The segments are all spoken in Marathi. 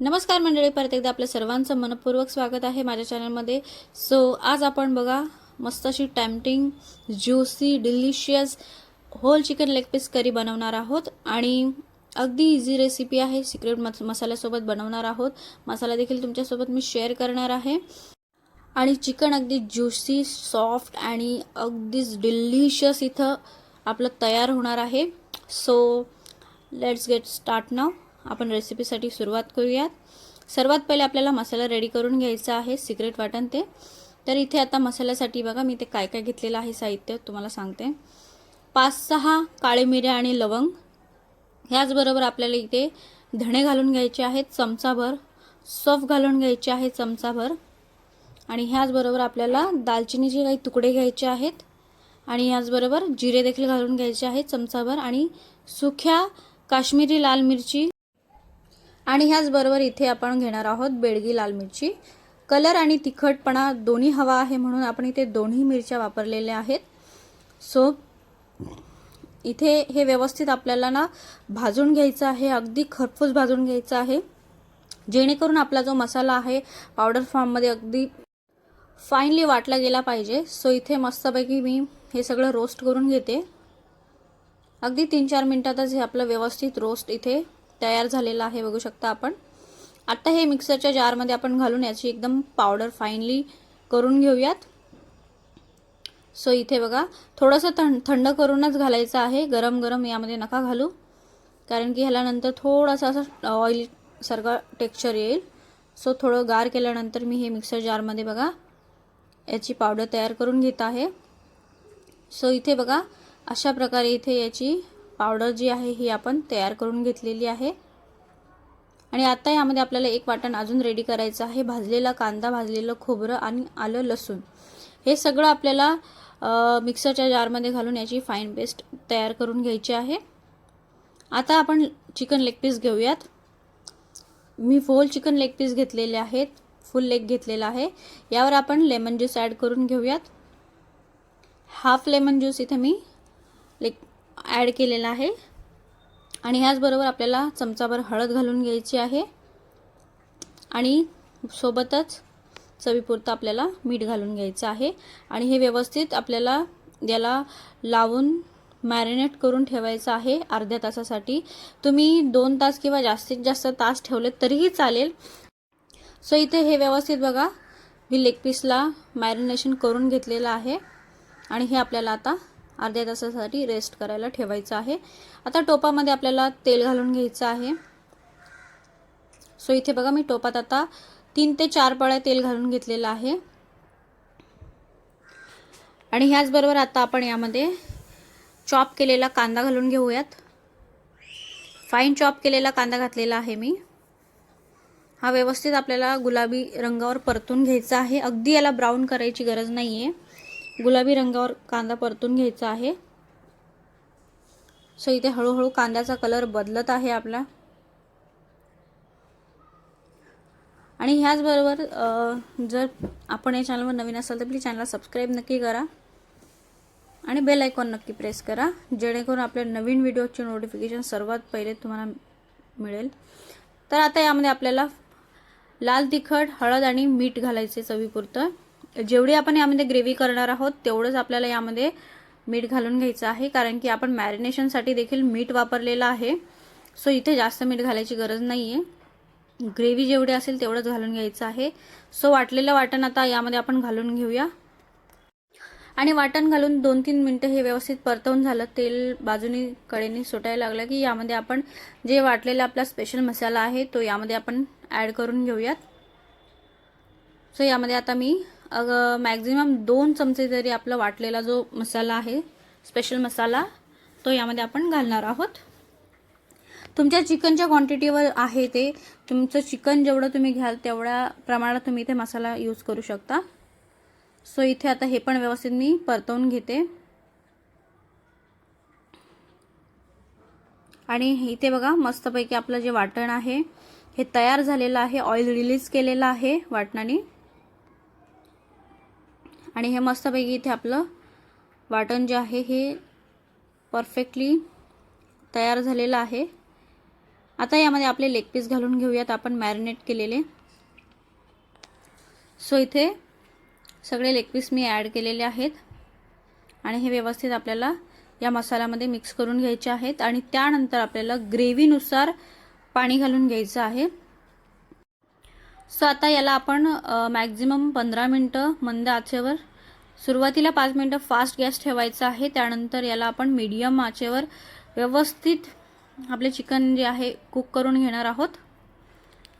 नमस्कार मंडळी परत एकदा आपल्या सर्वांचं मनपूर्वक स्वागत आहे माझ्या चॅनलमध्ये. सो आज आपण बघा मस्त अशी tempting juicy delicious whole chicken leg piece curry बनवणार आहोत. आणि अगदी इझी रेसिपी आहे. सिक्रेट मस मसाल्यासोबत बनवणार आहोत. मसाला देखील तुमच्यासोबत मी शेअर करणार आहे. आणि चिकन अगदी ज्युसी सॉफ्ट आणि अगदीच डिलिशियस इथं आपलं तयार होणार आहे. सो लेट्स गेट स्टार्ट नाव आपण रेसिपीसाठी सुरुवात करूयात. सर्वात पहिले आपल्याला मसाला रेडी करून घ्यायचा आहे. सिक्रेट वाटण ते. तर इथे आता मसाल्यासाठी बघा मी ते काय काय घेतलेलं आहे साहित्य तुम्हाला सांगते. पाच सहा काळे मिऱ्या आणि लवंग. ह्याचबरोबर आपल्याला इथे धणे घालून घ्यायचे आहेत चमचाभर. सफ घालून घ्यायचे आहे चमचाभर. आणि ह्याचबरोबर आपल्याला दालचिनीचे काही तुकडे घ्यायचे आहेत आणि ह्याचबरोबर जिरे देखील घालून घ्यायचे आहेत चमचाभर. आणि सुख्या काश्मीरी लाल मिरची आणि ह्याचबरोबर इथे आपण घेणार आहोत बेडगी लाल मिरची. कलर आणि तिखटपणा दोन्ही हवा आहे म्हणून आपण इथे दोन्ही मिरच्या वापरलेल्या आहेत. सो इथे हे व्यवस्थित आपल्याला ना भाजून घ्यायचं आहे अगदी खरपूस भाजून घ्यायचं आहे. जेणेकरून आपला जो मसाला आहे पावडर फॉर्ममध्ये अगदी फाईनली वाटला गेला पाहिजे. सो इथे मस्तपैकी मी हे सगळं रोस्ट करून घेते. अगदी तीन चार मिनटातच हे आपलं व्यवस्थित रोस्ट इथे तयार झालेला आहे बघू शकता आपण. आत्ता हे मिक्सरच्या जारमध्ये आपण घालून याची एकदम पावडर फाईनली करून घेऊयात. सो इथे बघा थोडंसं थंड थंड करूनच घालायचं आहे. गरम गरम यामध्ये नका घालू. कारण की ह्याला नंतर थोडासा असं ऑइल सारखा टेक्स्चर येईल. सो थोडं गार केल्यानंतर मी हे मिक्सर जारमध्ये बघा याची पावडर तयार करून घेत आहे. सो इथे बघा अशा प्रकारे इथे याची पावडर जी आहे ही आपण तयार करून घेतलेली आहे. आणि आता यामध्ये आपल्याला एक वाटण अजून रेडी करायचं आहे. भाजलेला कांदा भाजलेलं खोबरं आणि आलं लसूण. हे सगळं आपल्याला मिक्सरच्या जारमध्ये घालून याची फाईन पेस्ट तयार करून घ्यायची आहे. आता आपण चिकन लेग पीस घेऊयात. मी फोल चिकन लेग पीस घेतलेले आहेत. फुल लेग घेतलेला आहे. यावर आपण लेमन ज्यूस ॲड करून घेऊयात. हाफ लेमन ज्यूस इथे मी लेग ॲड केलेला आहे. आणि ह्याचबरोबर आपल्याला चमचाभर हळद घालून घ्यायची आहे. आणि सोबतच चवीपुरतं आपल्याला मीठ घालून घ्यायचं आहे. आणि हे व्यवस्थित आपल्याला याला लावून मॅरिनेट करून ठेवायचं आहे अर्ध्या तासासाठी. तुम्ही दोन तास किंवा जास्तीत जास्त तास ठेवले तरीही चालेल. सो इथे हे व्यवस्थित बघा. मी लेग पीसला मॅरिनेशन करून घेतलेलं आहे. आणि हे आपल्याला आता अर्ध्या तासासाठी रेस्ट करायला ठेवायचं आहे. आता टोपामध्ये आपल्याला तेल घालून घ्यायचं आहे. सो इथे बघा मी टोपात आता तीन ते चार पळ्या तेल घालून घेतलेलं आहे. आणि ह्याचबरोबर आता आपण यामध्ये चॉप केलेला कांदा घालून घेऊयात. फाईन चॉप केलेला कांदा घातलेला आहे मी. हा व्यवस्थित आपल्याला गुलाबी रंगावर परतून घ्यायचा आहे. अगदी याला ब्राऊन करायची गरज नाही आहे गुलाबी रंगावर कांदा परतून घ्यायचा आहे. सो इथे हळूहळू कांद्याचा कलर बदलत आहे आपला. आणि ह्याचबरोबर जर आपण या चॅनलवर नवीन असाल तर प्लीज चॅनलला सबस्क्राईब नक्की करा. आणि बेल आयकॉन नक्की प्रेस करा जेणेकरून आपल्या नवीन व्हिडिओचे नोटिफिकेशन सर्वात पहिले तुम्हाला मिळेल. तर आता यामध्ये आपल्याला लाल तिखट हळद आणि मीठ घालायचे चवीपुरतं. जेवढी आपण यामध्ये ग्रेव्ही करणार आहोत तेवढंच आपल्याला यामध्ये मीठ घालून घ्यायचं आहे कारण की आपण मॅरिनेशनसाठी देखील मीठ वापरलेलं आहे. सो इथे जास्त मीठ घालायची गरज नाही आहे ग्रेव्ही जेवढी असेल तेवढंच घालून घ्यायचं आहे. सो वाटलेलं वाटण आता यामध्ये आपण घालून घेऊया. आणि वाटण घालून दोन तीन मिनटं हे व्यवस्थित परतवून झालं तेल बाजूनी कडेने सुटायला लागलं की यामध्ये आपण जे वाटलेला आपला स्पेशल मसाला आहे तो यामध्ये आपण ॲड करून घेऊयात. सो यामध्ये आता मी मॅक्झिमम दोन चमचे जरी आपला वाटलेला जो मसाला आहे स्पेशल मसाला तो यामध्ये आपण घालणार आहोत. तुमच्या चिकनच्या क्वांटिटीवर आहे ते. तुमचं चिकन जेवढं तुम्ही घ्याल तेवढ्या प्रमाणात तुम्ही इथे मसाला यूज करू शकता. सो इथे आता हे पण व्यवस्थित मी परतवून घेते. आणि इथे बघा मस्तपैकी आपलं जे वाटण आहे हे तयार झालेलं आहे ऑइल रिलीज केलेलं आहे वाटणाने. आणि हे मस्तपैकी इथे आपलं वाटण जे आहे हे परफेक्टली तयार झालेलं आहे. आता यामध्ये आपले लेग पीस घालून घेऊयात आपण मॅरिनेट केलेले. सो इथे सगळे लेग पीस मी ॲड केलेले आहेत. आणि हे व्यवस्थित आपल्याला या मसाल्यामध्ये मिक्स करून घ्यायचे आहेत. आणि त्यानंतर आपल्याला ग्रेव्हीनुसार पाणी घालून घ्यायचं आहे. सो आता याला आपण मॅक्झिमम पंधरा मिनटं मंद आचेवर सुरुवातीला पाच मिनटं फास्ट गॅस ठेवायचा आहे. त्यानंतर याला आपण मीडियम आचेवर व्यवस्थित आपले चिकन जे आहे कुक करून घेणार आहोत.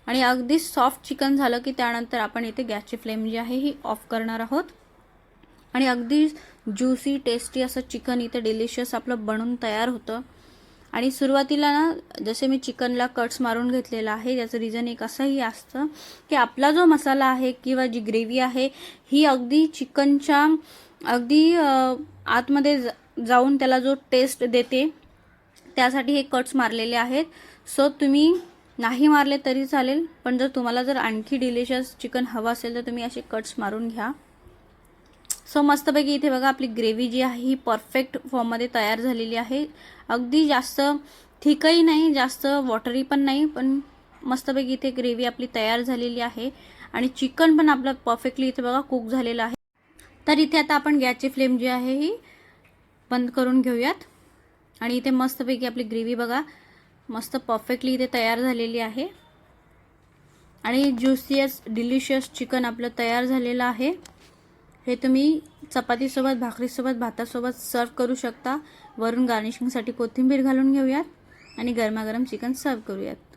आणि अगदी सॉफ्ट चिकन झालं की त्यानंतर आपण इथे गॅसची फ्लेम जी आहे ही ऑफ करणार आहोत. आणि अगदी ज्युसी टेस्टी असं चिकन इथे डिलिशियस आपलं बनून तयार होतं. आणि सुरुवातीला ना जसे मी चिकनला कट्स मारून घेतलेला आहे याचं रिझन एक असंही असतं की आपला जो मसाला आहे किंवा जी ग्रेव्ही आहे ही अगदी चिकनच्या अगदी आतमध्ये जाऊन त्याला जो टेस्ट देते त्यासाठी हे कट्स मारलेले आहेत. सो तुम्ही नाही मारले तरी चालेल पण जर तुम्हाला जर आणखी डिलिशियस चिकन हवं असेल तर तुम्ही असे कट्स मारून घ्या. सो मस्तपैकी इथे बघा आपली ग्रेव्ही जी आहे ही परफेक्ट फॉर्ममध्ये तयार झालेली आहे. अगदी जास्त थिकही नाही जास्त वॉटरी पण नाही पण मस्तपैकी इथे ग्रेव्ही आपली तयार झालेली आहे. आणि चिकन पण आपलं परफेक्टली इथे बघा कुक झालेलं आहे. तर इथे आता आपण गॅसची फ्लेम जी आहे ही बंद करून घेऊयात. आणि इथे मस्तपैकी आपली ग्रेव्ही बघा मस्त परफेक्टली इथे तयार झालेली आहे. आणि ज्युसियस डिलिशियस चिकन आपलं तयार झालेलं आहे. हे तुम्ही चपातीसोबत भाकरीसोबत भातासोबत सर्व करू शकता. वरून गार्निशिंगसाठी कोथिंबीर घालून घेऊयात आणि गरमागरम चिकन सर्व करूयात.